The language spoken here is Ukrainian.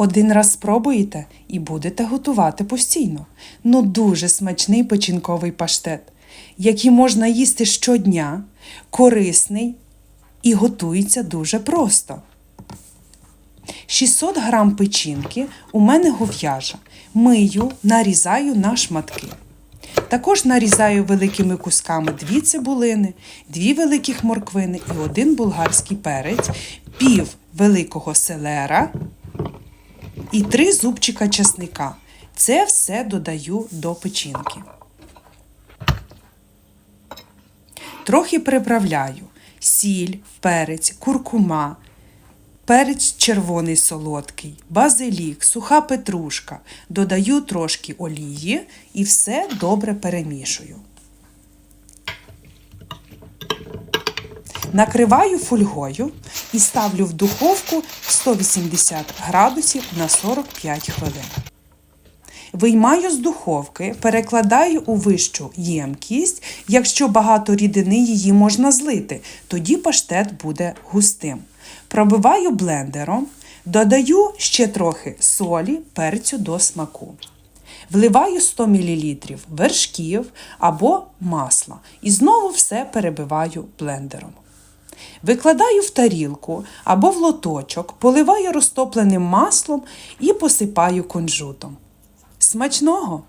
Один раз спробуєте і будете готувати постійно. Ну дуже смачний печінковий паштет, який можна їсти щодня, корисний і готується дуже просто. 600 грам печінки у мене гов'яжа. Мию, нарізаю на шматки. Також нарізаю великими кусками дві цибулини, дві великих морквини і один булгарський перець, пів великого селера і три зубчика чесника. Це все додаю до печінки. Трохи приправляю сіль, перець, куркума, перець червоний солодкий, базилік, суха петрушка. Додаю трошки олії і все добре перемішую. Накриваю фольгою і ставлю в духовку 180 градусів на 45 хвилин. Виймаю з духовки, перекладаю у вищу ємкість. Якщо багато рідини, її можна злити, тоді паштет буде густим. Пробиваю блендером, додаю ще трохи солі, перцю до смаку. Вливаю 100 мл вершків або масла і знову все перебиваю блендером. Викладаю в тарілку або в лоточок, поливаю розтопленим маслом і посипаю кунжутом. Смачного!